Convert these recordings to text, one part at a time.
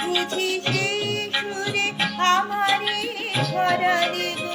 বুঝি সেই সুরে আমারে ধরালে গো।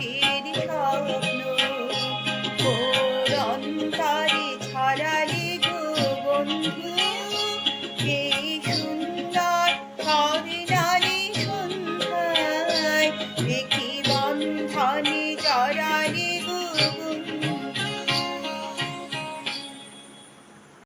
আকাশের স্বপ্ন। অন্তরে ছড়ালে গো বন্ধু। এই সুন্দর হরিণারে সন্ধ্যায় দেখি বন্ধনে জড়ালে